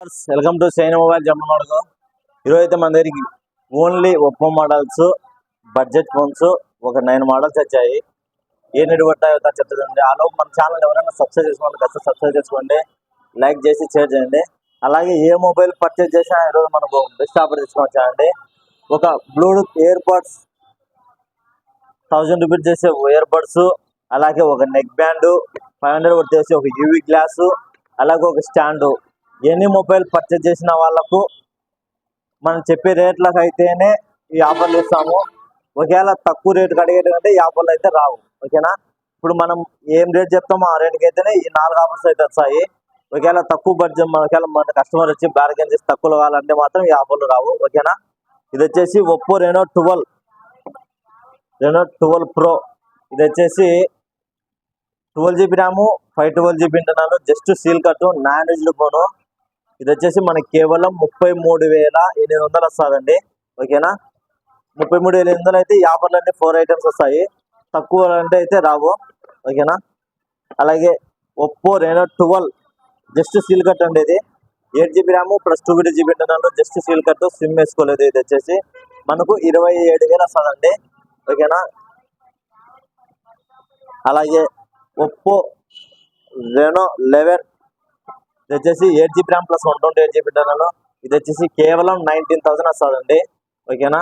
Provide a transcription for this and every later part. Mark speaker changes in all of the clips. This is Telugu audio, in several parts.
Speaker 1: వెల్కమ్ టు సైన్ మొబైల్ జమ్మనోడుకు ఈరోజు అయితే మన దగ్గరికి only Oppo models budget phones ఒక నైన్ మోడల్స్ వచ్చాయి. ఏ నిడబట్టాయో పట్టాయో చెప్తుందండి ఆలో మన ఛానల్ ఎవరైనా సబ్స్క్రైబ్ చేసుకోండి ఖచ్చితంగా సబ్స్క్రైబ్ చేసుకోండి. లైక్ చేసి షేర్ చేయండి. అలాగే ఏ మొబైల్ పర్చేజ్ చేసినా ఈరోజు మనకు బెస్ట్ ఆఫర్ తీసుకొచ్చాయండి ఒక bluetooth ear buds thousand rupees చేసే ఇయర్ బడ్స్ అలాగే ఒక నెక్ బ్యాండ్ ఫైవ్ హండ్రెడ్ వచ్చేసి ఒక యూవీ గ్లాసు అలాగే ఒక స్టాండు ఎనీ మొబైల్ పర్చేజ్ చేసిన వాళ్ళకు మనం చెప్పే రేట్లకు అయితేనే ఈ ఆఫర్లు ఇస్తాము ఒకవేళ తక్కువ రేటుకి అడిగేటంటే ఈ ఆఫర్లు అయితే రావు. ఓకేనా ఇప్పుడు మనం ఏం రేట్ చెప్తామో ఆ రేటుకి అయితేనే ఈ నాలుగు ఆఫర్స్ అయితే వస్తాయి. ఒకవేళ తక్కువ బడ్జెట్ ఒకవేళ మన కస్టమర్ వచ్చి బార్గెన్ చేసి తక్కువలో కావాలంటే మాత్రం ఈ ఆఫర్లు రావు. ఓకేనా ఇది వచ్చేసి Oppo Reno twelve Reno twelve pro ఇది వచ్చేసి twelve GB RAM five twelve GB internal just seal cut non used phone ఇది వచ్చేసి మనకి కేవలం ముప్పై మూడు వేల ఎనిమిది వందలు వస్తుందండి. ఓకేనా? ముప్పై మూడు వేల ఎనిమిది వందలు అయితే ఈ ఆఫర్లు అన్ని ఫోర్ ఐటమ్స్ వస్తాయి. తక్కువ అంటే అయితే రావు. ఓకేనా? అలాగే Oppo Reno twelve just seal cut అండి ఇది. Eight GB RAM plus two fifty GB internal just seal cut SIM వేసుకోలేదు ఇది వచ్చేసి. మనకు ఇరవై ఏడు వేలు వస్తుందండి. ఓకేనా? అలాగే ఒప్పో రెనో లెవెన్ ఇది వచ్చేసి eight GB RAM plus one twenty eight GB internal ఇది వచ్చేసి కేవలం నైన్టీన్ థౌసండ్ వస్తుందండి. ఓకేనా?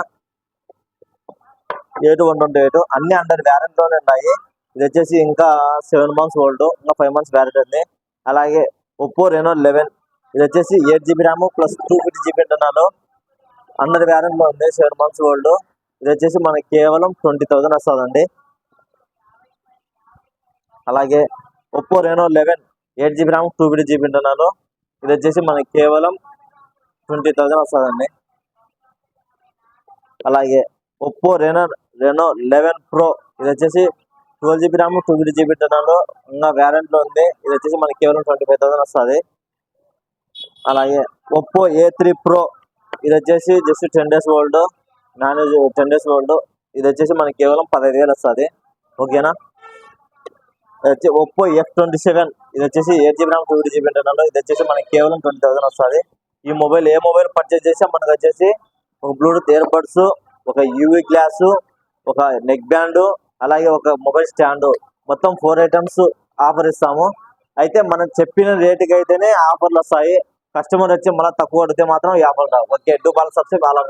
Speaker 1: Eight one twenty eight. అన్ని అండర్ వ్యారంటీలోనే ఉన్నాయి. ఇది వచ్చేసి ఇంకా సెవెన్ మంత్స్ ఓల్డ్ ఇంకా ఫైవ్ మంత్స్ వ్యారంటీ ఉంది. అలాగే ఒప్పో రెనో లెవెన్. ఇది వచ్చేసి eight GB RAM plus two fifty GB internal under వ్యారంటీలో ఉంది సెవెన్ మంత్స్ ఓల్డ్. ఇది వచ్చేసి మనకి కేవలం ట్వంటీ థౌసండ్ వస్తుందండి. అలాగే Oppo Reno eleven. Eight GB RAM two fifty GB internal ఇది వచ్చేసి మనకి కేవలం ట్వంటీ థౌసండ్ వస్తుందండి. అలాగే Oppo Reno Reno eleven pro ఇది వచ్చేసి twelve GB RAM two fifty GB internal ఇంకా వ్యారెంట్లో ఉంది. ఇది వచ్చేసి మనకి కేవలం ట్వంటీ ఫైవ్ థౌసండ్ వస్తుంది. అలాగే ఒప్పో ఏ త్రీ ప్రో ఇది వచ్చేసి just ten days old. Non ten days old. ఇది వచ్చేసి మనకి కేవలం పదహైదు వేలు వస్తుంది. ఓకేనా? ఒప్పో ఎఫ్ ట్వంటీ సెవెన్ ఇది వచ్చేసి eight GB RAM two fifty GB internal ఇది వచ్చేసి మనకి కేవలం ట్వంటీ థౌసండ్ వస్తుంది. ఈ మొబైల్ ఏ మొబైల్ పర్చేజ్ చేసినా మనకు వచ్చేసి ఒక బ్లూటూత్ ఇయర్ బడ్స్ ఒక యూవీ గ్లాసు ఒక నెక్ బ్యాండ్ అలాగే ఒక మొబైల్ స్టాండ్ మొత్తం ఫోర్ ఐటమ్స్ ఆఫర్ ఇస్తాము. అయితే మనం చెప్పిన రేటుకి అయితేనే ఆఫర్లు వస్తాయి. కస్టమర్ వచ్చి మళ్ళీ తక్కువ పడితే మాత్రం ఈ ఆఫర్ రావు. ఓకే డూ బాల్ సబ్సిడీ బాగా